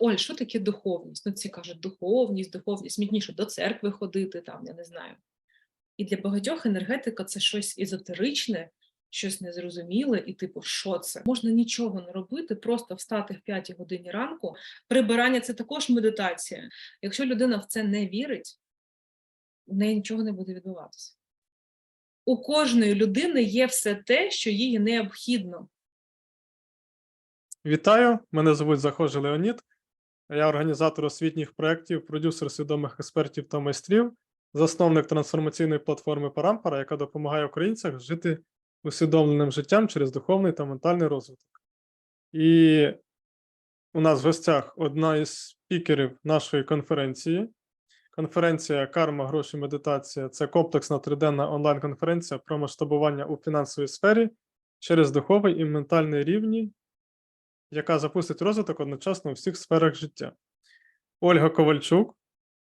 Оль, що таке духовність? Ну, ці кажуть, духовність, духовність, мідніше до церкви ходити, там, я не знаю. І для багатьох енергетика це щось езотеричне, щось незрозуміле, і типу, що це? Можна нічого не робити, просто встати в 5 годині ранку. Прибирання це також медитація. Якщо людина в це не вірить, в неї нічого не буде відбуватися. У кожної людини є все те, що їй необхідно. Вітаю, мене звуть Захожий Леонід. Я організатор освітніх проєктів, продюсер свідомих експертів та майстрів, засновник трансформаційної платформи Парампара, яка допомагає українцям жити усвідомленим життям через духовний та ментальний розвиток. І у нас в гостях одна із спікерів нашої конференції. Конференція Карма, гроші, медитація це комплексна триденна онлайн-конференція про масштабування у фінансовій сфері через духовий і ментальний рівні яка запустить розвиток одночасно у всіх сферах життя. Ольга Ковальчук,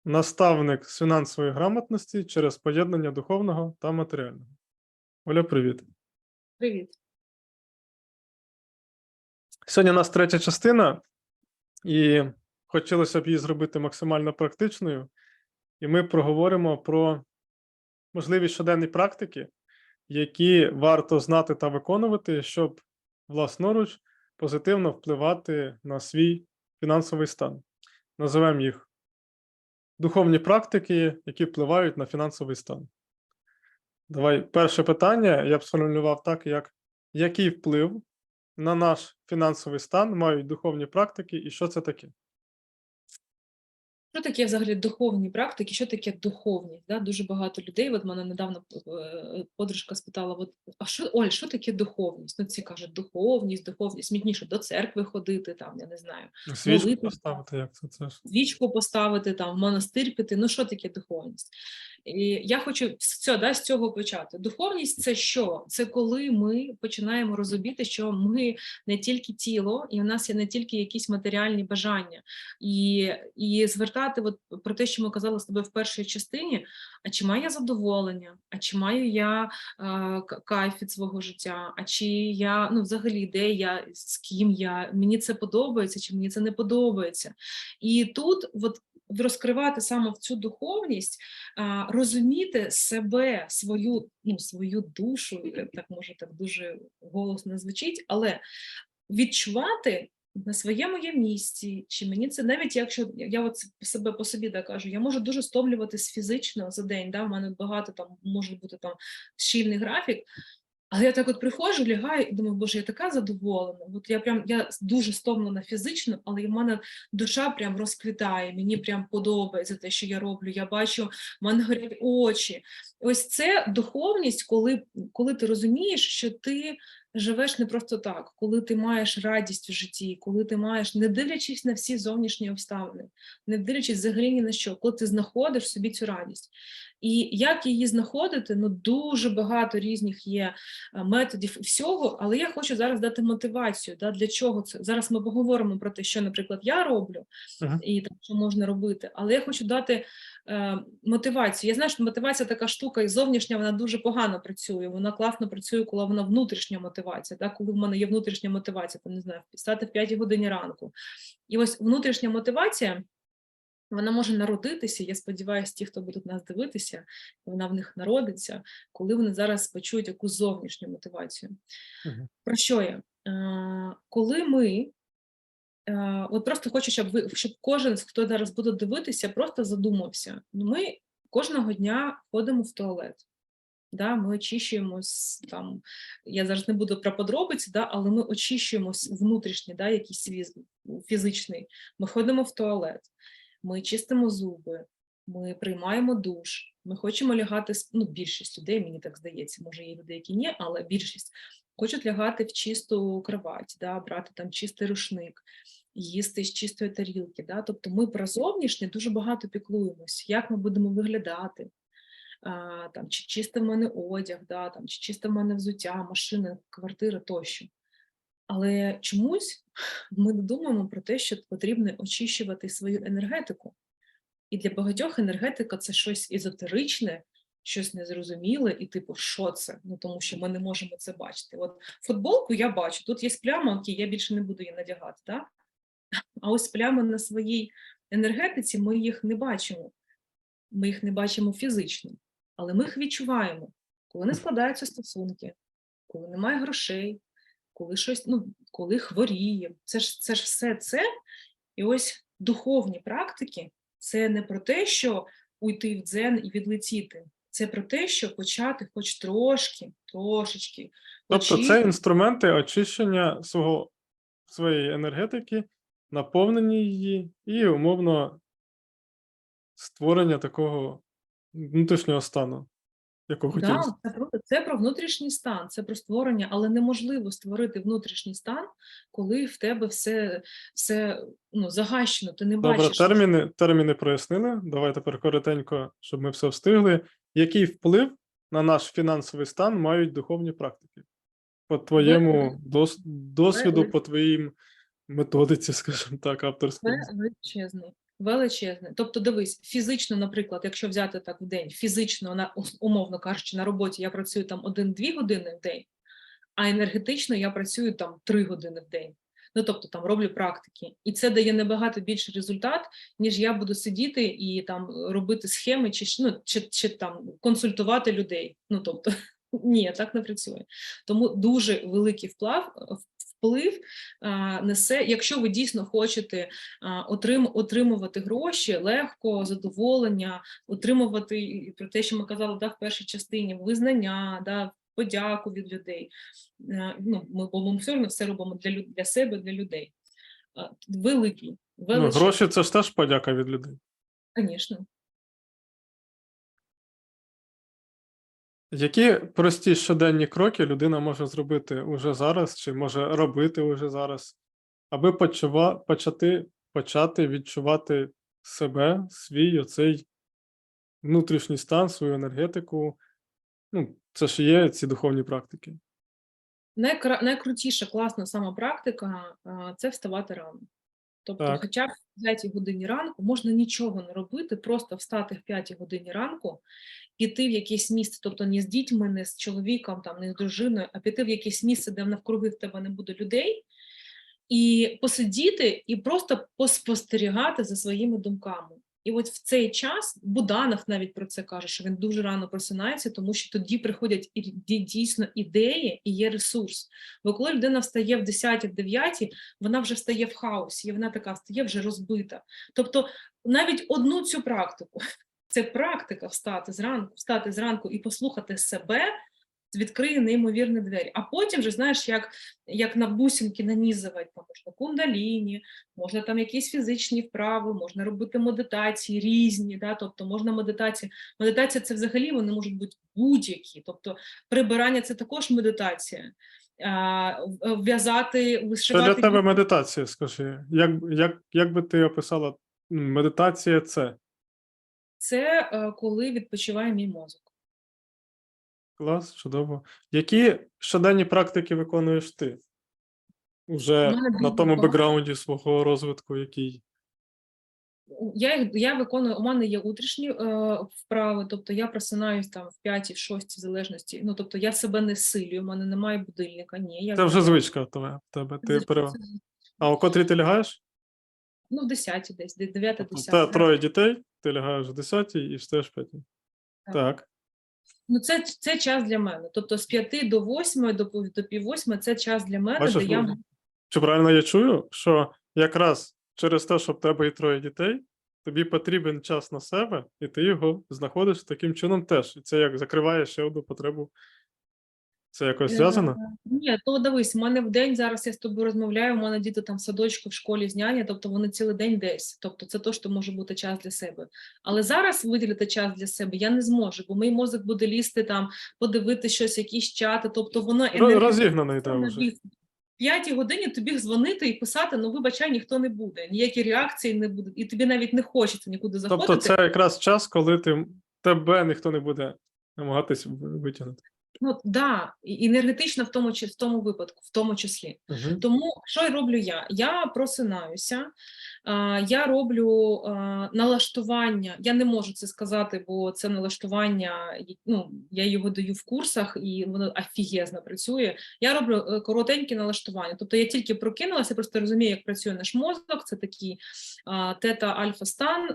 наставник з фінансової грамотності через поєднання духовного та матеріального. Оля, привіт. Привіт. Сьогодні у нас третя частина, і хотілося б її зробити максимально практичною. І ми проговоримо про можливі щоденні практики, які варто знати та виконувати, щоб власноруч позитивно впливати на свій фінансовий стан. Називаємо їх духовні практики, які впливають на фінансовий стан. Давай перше питання я б сформулював так, як який вплив на наш фінансовий стан мають духовні практики, і що це таке? Що таке взагалі духовні практики? Що таке духовність? Да? Дуже багато людей. От мене недавно е, подружка спитала: от, а що Оль, що таке духовність? Ну, ці кажуть, духовність, духовність, смітніше до церкви ходити, там, я не знаю, Свічку Молити, поставити, як це? це ж? свічку поставити, там, в монастир піти. Ну, що таке духовність? І я хочу все, да, з цього почати. Духовність це що? Це коли ми починаємо розуміти, що ми не тільки тіло, і у нас є не тільки якісь матеріальні бажання, і, і звертати от про те, що ми казали з тобою в першій частині. А чи маю я задоволення? А чи маю я е, кайф від свого життя? А чи я ну взагалі де я з ким я? Мені це подобається, чи мені це не подобається? І тут от розкривати саме в цю духовність, розуміти себе, свою, ну, свою душу, так може так дуже голосно звучить, але відчувати на своєму я місці, чи мені це навіть якщо я от себе по собі да, кажу, я можу дуже стомлюватись фізично за день, да, в мене багато там може бути там щільний графік. Але я так от приходжу, лягаю і думаю, боже, я така задоволена. От я прям я дуже стомлена фізично, але в мене душа прям розквітає. Мені прям подобається те, що я роблю. Я бачу, в мене горять очі. Ось це духовність, коли, коли ти розумієш, що ти живеш не просто так, коли ти маєш радість в житті, коли ти маєш, не дивлячись на всі зовнішні обставини, не дивлячись взагалі ні на що, коли ти знаходиш собі цю радість. І як її знаходити, ну дуже багато різних є е, методів всього, але я хочу зараз дати мотивацію. Да, для чого це? Зараз ми поговоримо про те, що, наприклад, я роблю Мгм. і там, що можна робити, але я хочу дати е, мотивацію. Я знаю, що мотивація така штука, і зовнішня вона дуже погано працює. Вона класно працює, коли вона внутрішня мотивація. Да? Коли в мене є внутрішня мотивація, там не знаю, встати в 5 годині ранку. І ось внутрішня мотивація. Вона може народитися, я сподіваюся, ті, хто будуть нас дивитися, вона в них народиться, коли вони зараз почують якусь зовнішню мотивацію. Мгм. Про що я? Е, Коли ми, е, от просто хочу, щоб ви, щоб кожен, хто зараз буде дивитися, просто задумався. Ми кожного дня ходимо в туалет. Да, ми очищуємось там. Я зараз не буду про подробиці, да, але ми очищуємось внутрішній, да, якийсь свій фізичний. Ми ходимо в туалет, ми чистимо зуби, ми приймаємо душ. Ми хочемо лягати ну, більшість людей, мені так здається, може є люди, які ні, але більшість хочуть лягати в чисту кровать, да, брати там чистий рушник, їсти з чистої тарілки. Да? Тобто ми про зовнішнє дуже багато піклуємось, як ми будемо виглядати а, там, чи чисто в мене одяг, да, там, чи чисто в мене взуття, машина, квартира тощо. Але чомусь ми не думаємо про те, що потрібно очищувати свою енергетику. І для багатьох енергетика це щось езотеричне, щось незрозуміле, і типу, що це? Ну тому що ми не можемо це бачити. От футболку я бачу, тут є пляма, окей, я більше не буду її надягати. Да? А ось плями на своїй енергетиці ми їх не бачимо. Ми їх не бачимо фізично, але ми їх відчуваємо, коли не складаються стосунки, коли немає грошей, коли щось, ну, коли хворіє. Це ж, це ж все це. І ось духовні практики це не про те, що уйти в дзен і відлетіти. Це про те, що почати хоч трошки, трошечки. Тобто це інструменти очищення свого, своєї енергетики, наповнення її і умовно створення такого внутрішнього стану, якого хотілося. Да, це, це про внутрішній стан, це про створення, але неможливо створити внутрішній стан, коли в тебе все, все ну, загащено, ти не Добре, бачиш. терміни, терміни прояснили. Давай тепер коротенько, щоб ми все встигли. Який вплив на наш фінансовий стан мають духовні практики? По твоєму дос, досвіду, по твоїм методиці, скажімо так, авторській. Це величезний. Величезний. Тобто, дивись, фізично, наприклад, якщо взяти так в день, фізично, на, умовно кажучи, на роботі я працюю там 1-2 години в день, а енергетично я працюю там 3 години в день. Ну, тобто там роблю практики. І це дає набагато більший результат, ніж я буду сидіти і там робити схеми, чи, ну, чи, чи там консультувати людей. Ну, тобто, ні, так не працює. Тому дуже великий вплав, вплив а, несе, якщо ви дійсно хочете а, отрим, отримувати гроші легко, задоволення, отримувати про те, що ми казали да, в першій частині, визнання, да, подяку від людей. Е, Ну, ми, бо ми все одно все робимо для, для себе, для людей. А, Великий, Ну, гроші це ж теж подяка від людей. звісно. Які прості щоденні кроки людина може зробити уже зараз, чи може робити уже зараз, аби почува, почати, почати відчувати себе, свій оцей внутрішній стан, свою енергетику? Ну, це ж є ці духовні практики. Найкра... Найкрутіша класна сама практика це вставати рано. Тобто, Так. хоча б в 5 годині ранку можна нічого не робити, просто встати в 5 годині ранку, піти в якесь місце, тобто не з дітьми, не з чоловіком, там, не з дружиною, а піти в якесь місце, де навкруги в тебе не буде людей, і посидіти, і просто поспостерігати за своїми думками. І от в цей час Буданов навіть про це каже, що він дуже рано просинається, тому що тоді приходять дійсно ідеї і є ресурс. Бо коли людина встає в 10 в 9 вона вже встає в хаосі, і вона така встає вже розбита. Тобто навіть одну цю практику, це практика встати зранку, встати зранку і послухати себе, відкриє неймовірні двері. А потім вже знаєш, як, як на бусинки нанізувати, там можна кундаліні, можна там якісь фізичні вправи, можна робити медитації різні, да? тобто можна медитації. Медитація це взагалі вони можуть бути будь-які. Тобто прибирання це також медитація. В'язати, Що для тебе медитація, скажи? Як, як, як би ти описала медитація це? Це е, коли відпочиває мій мозок. Клас, чудово. Які щоденні практики виконуєш ти? Уже на тому бекграунді свого розвитку, який. Я їх я виконую. У мене є утрішні е, вправи, тобто я просинаюсь там в 5 в 6 в залежності. Ну тобто я себе не силюю, у мене немає будильника. Ні, я Це вже звичка в тебе. Ти Це- перев... А о котрій ти лягаєш? Ну, в 10 десь, 9 Тобто 10 те троє дітей, ти лягаєш в 10 і встаєш в 5. Так. Так. Ну, це, це час для мене. Тобто з 5 до 8, до, до пів 8 це час для мене, Бачиш, де я ну, Чи правильно я чую, що якраз через те, що в тебе і троє дітей, тобі потрібен час на себе, і ти його знаходиш таким чином теж. І це як закриває ще одну потребу. Це якось Е, зв'язано? Ні, то дивись, у мене в день зараз я з тобою розмовляю, у мене діти там в садочку, в школі з няня, тобто вони цілий день десь. Тобто це то, що може бути час для себе. Але зараз виділити час для себе я не зможу, бо мій мозок буде лізти там, подивити щось, якісь чати. Тобто воно Ро- енергетично Розігнано вже. В п'ятій годині тобі дзвонити і писати, ну вибачай, ніхто не буде, ніякі реакції не буде, і тобі навіть не хочеться нікуди заходити. Тобто це якраз час, коли ти, тебе ніхто не буде намагатись витягнути. Ну да, і енергетично в тому в тому випадку, в тому числі. Мгм. Тому що й роблю я? Я просинаюся, я роблю налаштування. Я не можу це сказати, бо це налаштування, ну, я його даю в курсах, і воно офігезно працює. Я роблю е, коротенькі налаштування. Тобто я тільки прокинулася, просто розумію, як працює наш мозок. Це такий тета-альфа стан.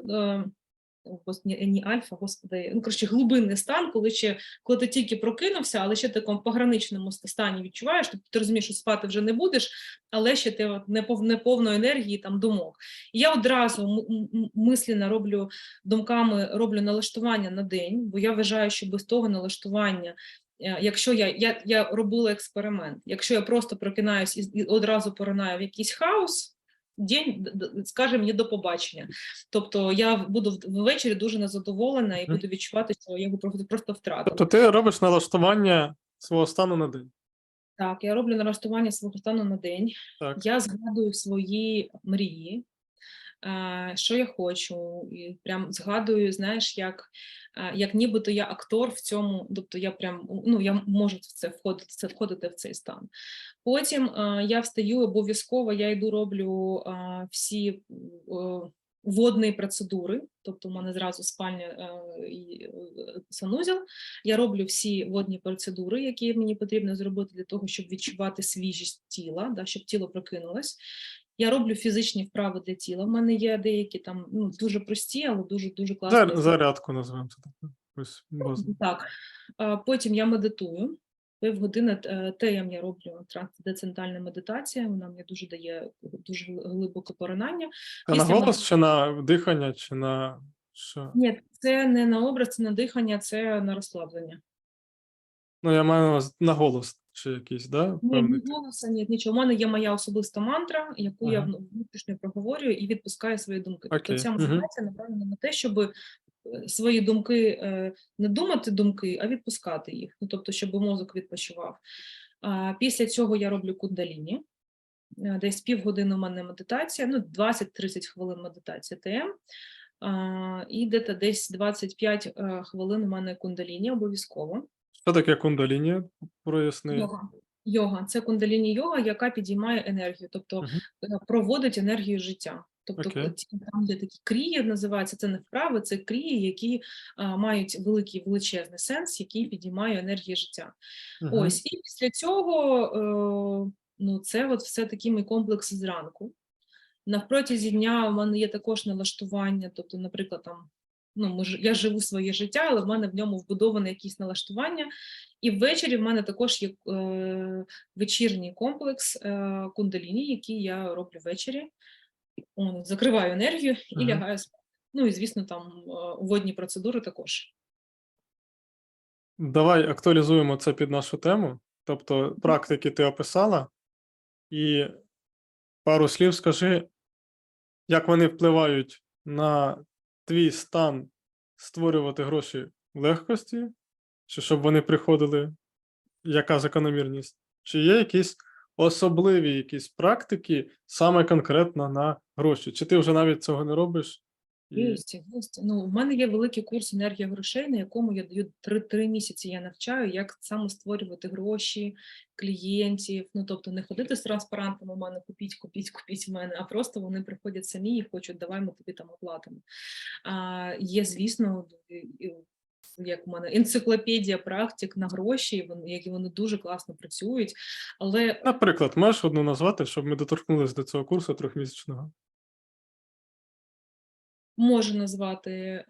Ні, альфа, господи, ну коротше, глибинний стан, коли ще коли ти тільки прокинувся, але ще в такому пограничному стані відчуваєш, тобто ти розумієш, що спати вже не будеш, але ще ти от не пов- енергії там думок. І я одразу м- м- м- мислено роблю думками, роблю налаштування на день, бо я вважаю, що без того налаштування. е, Якщо я, я, я робила експеримент, якщо я просто прокинаюсь і одразу поринаю в якийсь хаос, день скажем, скаже мені до побачення. Тобто я буду ввечері дуже незадоволена і буду відчувати, що я його просто, втратила. Тобто ти робиш налаштування свого стану на день. Так, я роблю налаштування свого стану на день. Так. Я згадую свої мрії, що я хочу, і прям згадую, знаєш, як, як нібито я актор в цьому, тобто я прям ну, я можу в це входити, це входити в цей стан. Потім я встаю обов'язково, я йду роблю всі водні процедури, тобто у мене зразу спальня і е, санузел. Я роблю всі водні процедури, які мені потрібно зробити для того, щоб відчувати свіжість тіла, да, щоб тіло прокинулось. Я роблю фізичні вправи для тіла. У мене є деякі там ну, дуже прості, але дуже дуже класні. Зар- Зарядку називаємо це так. Так. Потім я медитую. Півгодини е, теєм я роблю трансцендентальна медитація. Вона мені дуже дає дуже глибоке поринання. Це на голос чи на дихання, чи на що? Ні, це не на образ, це на дихання, це на розслаблення. Ну, я маю на голос чи якийсь, да? Ні, ні голоса, ні, нічого. У мене є моя особиста мантра, яку я Ага. вну- внутрішньо проговорюю і відпускаю свої думки. Тобто ця мгм. медитація направлена на те, щоб свої думки е, не думати думки, а відпускати їх. Ну, тобто, щоб мозок відпочивав. Після цього я роблю кундаліні. Е, Десь півгодини у мене медитація, ну 20-30 хвилин медитація ТМ. І десь 25 е, хвилин у мене кундаліні обов'язково. Що таке кундаліні? Проясни. Йога. Йога це кундаліні йога, яка підіймає енергію, тобто е, проводить енергію життя. Тобто, ці- там є такі крії, називаються це не вправи, це крії, які а, мають великий величезний сенс, який підіймає енергію життя. Мгм. Ось і після цього е, ну, це от все такий мій комплекс зранку. На протязі дня у мене є також налаштування, тобто, наприклад, там. Ну, ми я живу своє життя, але в мене в ньому вбудоване якісь налаштування. І ввечері в мене також є е, вечірній комплекс е, кундаліні, який я роблю ввечері. О, закриваю енергію і Ага. лягаю спати. Ну і звісно, там е, водні процедури також. Давай актуалізуємо це під нашу тему. Тобто, практики ти описала, і пару слів скажи, як вони впливають на твій стан створювати гроші легкості, чи щоб вони приходили, яка закономірність? Чи є якісь особливі якісь практики саме конкретно на гроші? Чи ти вже навіть цього не робиш? Є, є. Ну, в мене є великий курс енергія грошей, на якому я даю три, три місяці. Я навчаю, як саме створювати гроші, клієнтів. Ну тобто не ходити з транспарантами, у мене купіть, купіть, купіть в мене, а просто вони приходять самі і хочуть, давай ми тобі там оплатимо. А, є, звісно, як у мене енциклопедія практик на гроші, які вони дуже класно працюють. Але Наприклад, можеш одну назвати, щоб ми доторкнулися до цього курсу трьохмісячного? Можу назвати, е,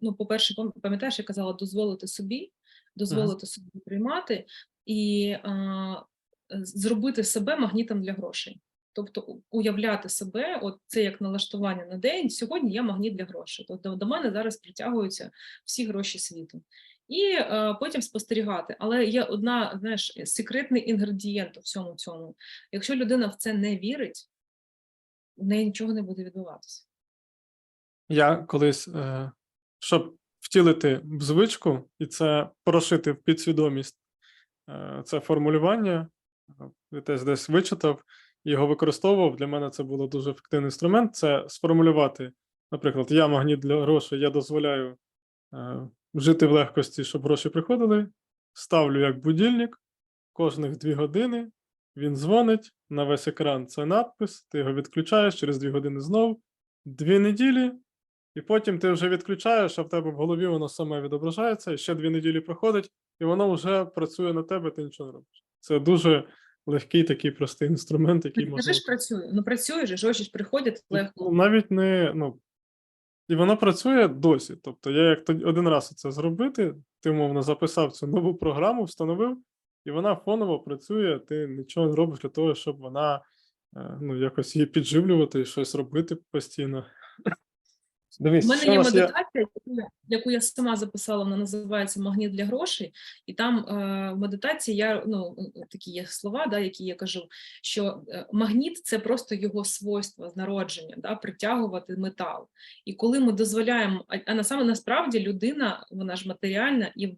ну, по-перше, пам- пам'ятаєш, я казала, дозволити собі, дозволити собі приймати і е, зробити себе магнітом для грошей. Тобто уявляти себе, от це як налаштування на день. Сьогодні я магніт для грошей. Тобто до мене зараз притягуються всі гроші світу. І е, потім спостерігати. Але є одна, знаєш, секретний інгредієнт у всьому цьому. Якщо людина в це не вірить, в неї нічого не буде відбуватися. Я колись, е, щоб втілити в звичку і це прошити в підсвідомість, е, це формулювання, теж десь вичитав його використовував. Для мене це було дуже ефективний інструмент. Це сформулювати, наприклад, я магніт для грошей, я дозволяю е, жити в легкості, щоб гроші приходили. ставлю як будильник, кожних дві години він дзвонить на весь екран. Це надпис, ти його відключаєш через дві години знов, дві неділі, і потім ти вже відключаєш, а в тебе в голові воно саме відображається, і ще дві неділі проходить, і воно вже працює на тебе, ти нічого не робиш. Це дуже легкий такий простий інструмент, який Ти можна. ж працює. Ну працює же, гроші ж приходять легко. Ну, Навіть не, ну, і воно працює досі. Тобто, я як один раз це зробити, ти, мовно, записав цю нову програму, встановив, і вона фоново працює, ти нічого не робиш для того, щоб вона е, ну, якось її підживлювати і щось робити постійно. Дивись, У мене є медитація, я- яку я сама записала, вона називається Магніт для грошей. І там е, в медитації я ну такі є слова, да, які я кажу, що е, магніт це просто його свойство з народження, да, притягувати метал. І коли ми дозволяємо, а, на саме насправді людина, вона ж матеріальна, і в,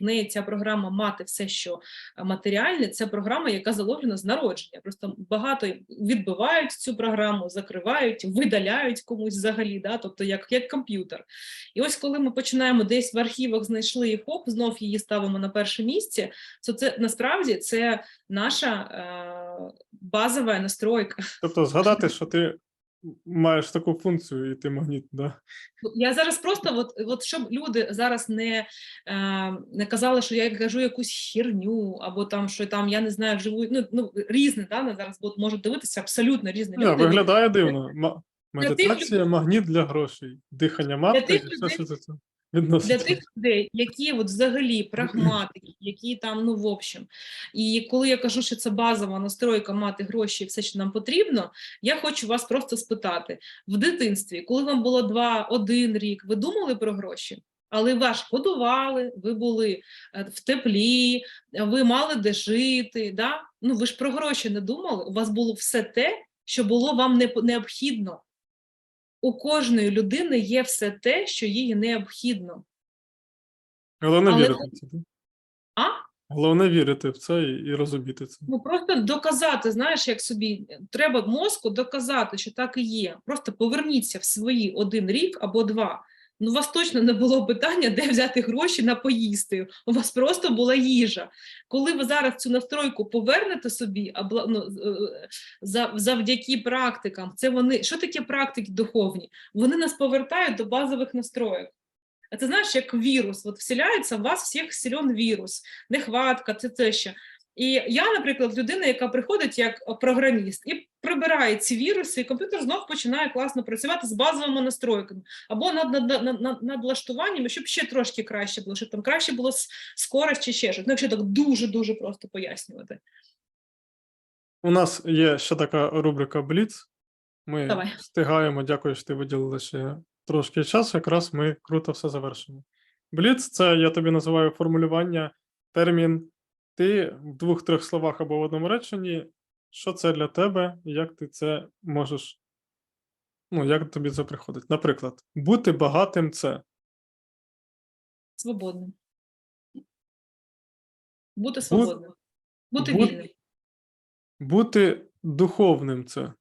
в неї ця програма мати все, що е, матеріальне, це програма, яка заложена з народження. Просто багато відбивають цю програму, закривають, видаляють комусь взагалі, да, тобто як, як комп'ютер. І ось коли ми починаємо десь в архівах знайшли і хоп, знов її ставимо на перше місце, то це насправді це наша е, базова настройка. Тобто згадати, що ти маєш таку функцію, і ти магніт, да? Я зараз просто, от, от щоб люди зараз не, е, не казали, що я кажу якусь херню, або там, що там я не знаю, вживу, ну, ну різне, да, зараз можуть дивитися абсолютно різні Ні, виглядає дивно. Медитація, магніт для грошей, дихання матки, все, що це це для тих людей, які от взагалі прагматики, які там, ну в общем. І коли я кажу, що це базова настройка мати гроші, і все, що нам потрібно, я хочу вас просто спитати: в дитинстві, коли вам було два-один рік, ви думали про гроші? Але вас годували, ви були е, в теплі, ви мали де жити. Да? Ну ви ж про гроші не думали. У вас було все те, що було вам не- необхідно. У кожної людини є все те, що їй необхідно. Головне Але- вірити в це. А? Головне вірити в це і, розуміти це. Ну просто доказати, знаєш, як собі треба мозку доказати, що так і є. Просто поверніться в свої один рік або два. Ну, у вас точно не було питання, де взяти гроші на поїсти. У вас просто була їжа. Коли ви зараз цю настройку повернете собі, або ну, е, за- завдяки практикам, це вони що таке практики духовні? Вони нас повертають до базових настроїк. А ти знаєш, як вірус, от вселяється в вас всіх силен вірус, нехватка, це те ще. І я, наприклад, людина, яка приходить як програміст і прибирає ці віруси, і комп'ютер знов починає класно працювати з базовими настройками або над, над, над, над, надлаштуваннями, щоб ще трошки краще було, щоб там краще було скорость чи ще щось. Ну, якщо так дуже-дуже просто пояснювати. У нас є ще така рубрика Бліц. Ми Давай. встигаємо, дякую, що ти виділила ще трошки часу. Якраз ми круто все завершимо. Бліц це я тобі називаю формулювання, термін. Ти в двох-трьох словах або в одному реченні. Що це для тебе, як ти це можеш. Ну, як тобі це приходить? Наприклад, бути багатим це. Свободним. Бути свободним. Бути будь- вільним. Бути духовним це.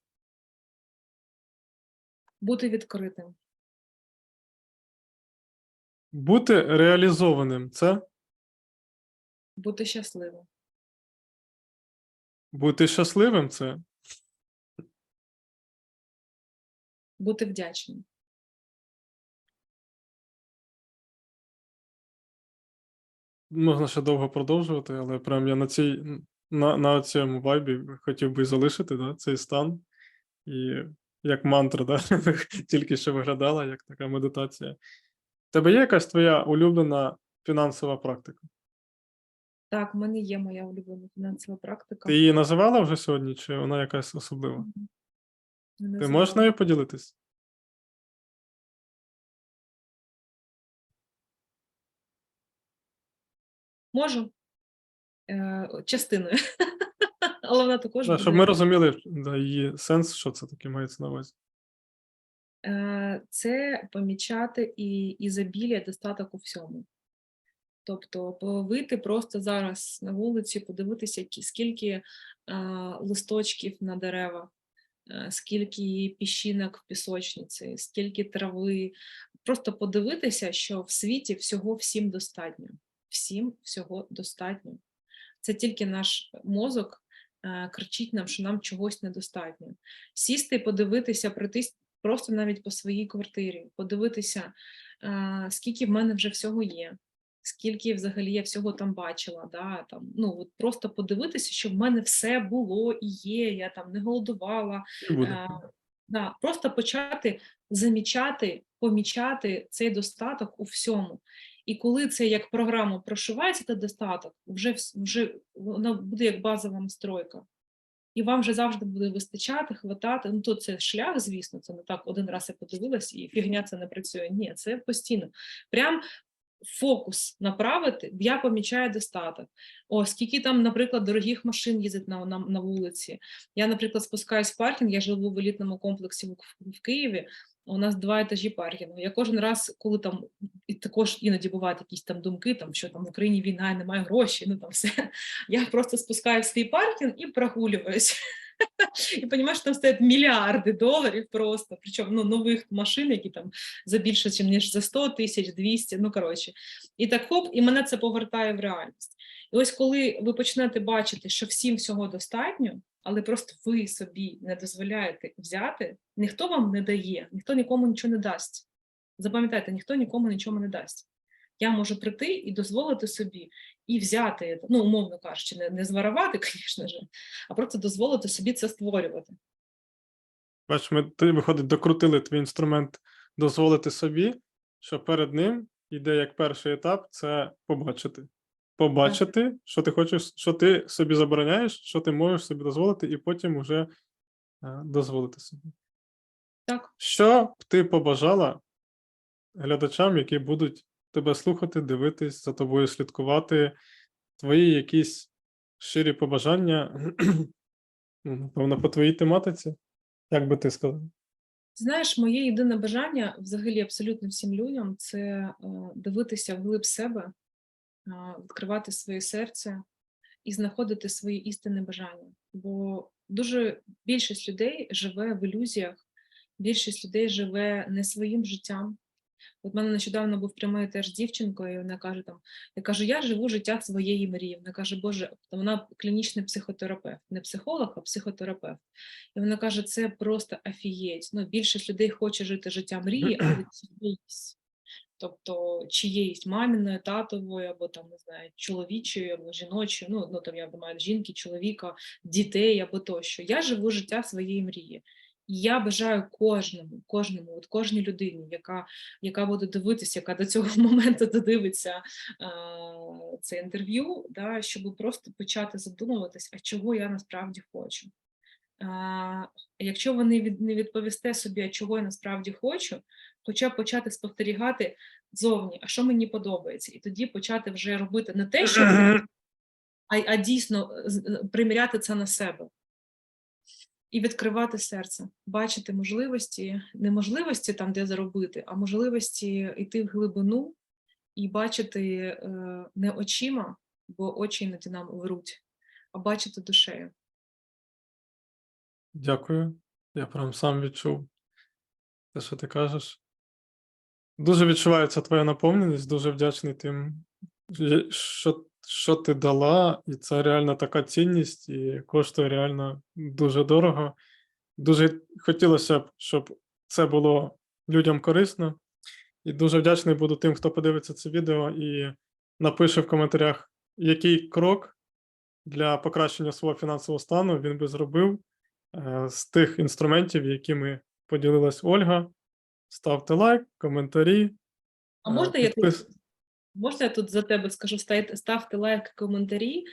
Бути відкритим. Бути реалізованим це. Бути щасливим. Бути щасливим це. Бути вдячним. Можна ще довго продовжувати, але прям я на цій на, на цьому вайбі хотів би залишити да, цей стан. І як мантра, да, тільки що виглядала, як така медитація. В Тебе є якась твоя улюблена фінансова практика? Так, в мене є моя улюблена фінансова практика. Ти її називала вже сьогодні, чи вона якась особлива? Не Ти можеш нею поділитись? Можу. Е, частиною. Але вона також Да, буде. щоб ми розуміли да, її сенс, що це таке мається на увазі. Е, це помічати і ізобілія, достаток у всьому. Тобто вийти просто зараз на вулиці, подивитися, скільки листочків на деревах, е, скільки піщинок в пісочниці, скільки трави. Просто подивитися, що в світі всього всім достатньо. всім всього достатньо. Це тільки наш мозок е, кричить нам, що нам чогось недостатньо. Сісти подивитися, пройтись просто навіть по своїй квартирі, подивитися, е, скільки в мене вже всього є, скільки взагалі я всього там бачила. Да, там, ну, от просто подивитися, що в мене все було і є, я там не голодувала, Е, да, просто почати замічати, помічати цей достаток у всьому. І коли це як програма прошивається, та достаток, вже, вже вона буде як базова настройка. І вам вже завжди буде вистачати, хватати. Ну, то це шлях, звісно, це не так один раз я подивилась, і фігня це не працює. Ні, це постійно. Прям фокус направити, я помічаю достаток. О, скільки там, наприклад, дорогих машин їздить на, на, на вулиці. Я, наприклад, спускаюсь в паркінг, я живу в елітному комплексі в, в Києві. У нас два етажі паркінгу. Я кожен раз, коли там і також іноді бувають якісь там думки, там що там в Україні війна, немає грошей, ну там все. Я просто спускаю в свій паркінг і прогулююсь. І розумієш, що там стоять мільярди доларів просто, причому ну, нових машин, які там за більше, ніж за 100 тисяч, 200, ну коротше. І так хоп, і мене це повертає в реальність. І ось коли ви почнете бачити, що всім всього достатньо, але просто ви собі не дозволяєте взяти, ніхто вам не дає, ніхто нікому нічого не дасть. Запам'ятайте, ніхто нікому нічого не дасть. Я можу прийти і дозволити собі і взяти, ну, умовно кажучи, не, не зворувати, звісно ж, а просто дозволити собі це створювати. Бач, ми ти, виходить, докрутили твій інструмент дозволити собі, що перед ним йде як перший етап це побачити. Побачити, що ти хочеш, що ти собі забороняєш, що ти можеш собі дозволити, і потім вже е, дозволити собі. Так. Що б ти побажала глядачам, які будуть тебе слухати, дивитись, за тобою слідкувати, твої якісь щирі побажання, напевно, по твоїй тематиці? Як би ти сказав? Знаєш, моє єдине бажання взагалі абсолютно всім людям це е, дивитися вглиб себе, е, відкривати своє серце і знаходити свої істинні бажання. Бо дуже більшість людей живе в ілюзіях, більшість людей живе не своїм життям. От мене нещодавно був прямий теж з дівчинкою, і вона каже там: я кажу, я живу життя своєї мрії. Вона каже, Боже, вона клінічний психотерапевт, не психолог, а психотерапевт. І вона каже, це просто афієть. Ну, більшість людей хоче жити життя мрії, але від чиєїсь. Тобто чиєїсь маміної, татової, або там не знаю, чоловічої, або жіночої, ну, ну там я маю жінки, чоловіка, дітей або тощо. Я живу життя своєї мрії. І я бажаю кожному, кожному, от кожній людині, яка, яка буде дивитися, яка до цього моменту додивиться е, це інтерв'ю, да, щоб просто почати задумуватись, а чого я насправді хочу. А, якщо ви не, від, не відповісте собі, а чого я насправді хочу, хоча б почати спостерігати зовні, а що мені подобається, і тоді почати вже робити не те, що а, а дійсно е, приміряти це на себе. І відкривати серце, бачити можливості, не можливості там, де заробити, а можливості йти в глибину і бачити е, не очима, бо очі іноді нам вруть, а бачити душею. Дякую. Я прям сам відчув те, що ти кажеш. Дуже відчувається твоя наповненість, дуже вдячний тим, що, що ти дала, і це реально така цінність, і коштує реально дуже дорого. Дуже хотілося б, щоб це було людям корисно. І дуже вдячний буду тим, хто подивиться це відео і напише в коментарях, який крок для покращення свого фінансового стану він би зробив е, з тих інструментів, якими поділилась Ольга. Ставте лайк, коментарі. А е, можна я підпис- Можна я тут за тебе скажу, ставте, лайк, коментарі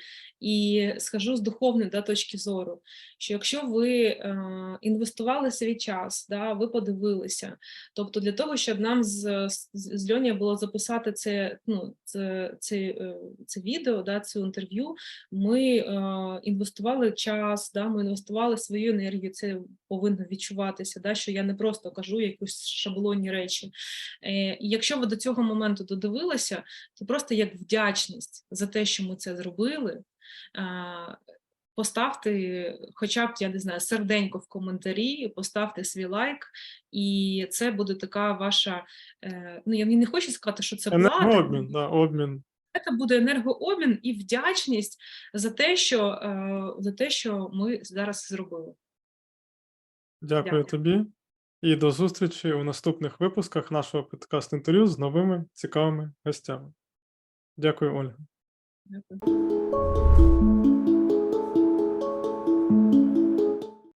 і скажу з духовної да, точки зору, що якщо ви е, інвестували свій час, да, ви подивилися, тобто для того, щоб нам з, з, з Льоні було записати це, ну, це, це, е, це відео, да, це інтерв'ю, ми е, інвестували час, да, ми інвестували свою енергію, це повинно відчуватися, да, що я не просто кажу якісь шаблонні речі. Е, якщо ви до цього моменту додивилися, це просто як вдячність за те, що ми це зробили. Поставте, хоча б я не знаю, серденько в коментарі, поставте свій лайк, і це буде така ваша. е, Ну я не хочу сказати, що це. Енергообмін, да, обмін це буде енергообмін і вдячність за те, що е, за те, що ми зараз зробили. Дякую Дякую. тобі і до зустрічі у наступних випусках нашого подкаст інтерв'ю з новими цікавими гостями. Дякую, Ольга. Дякую.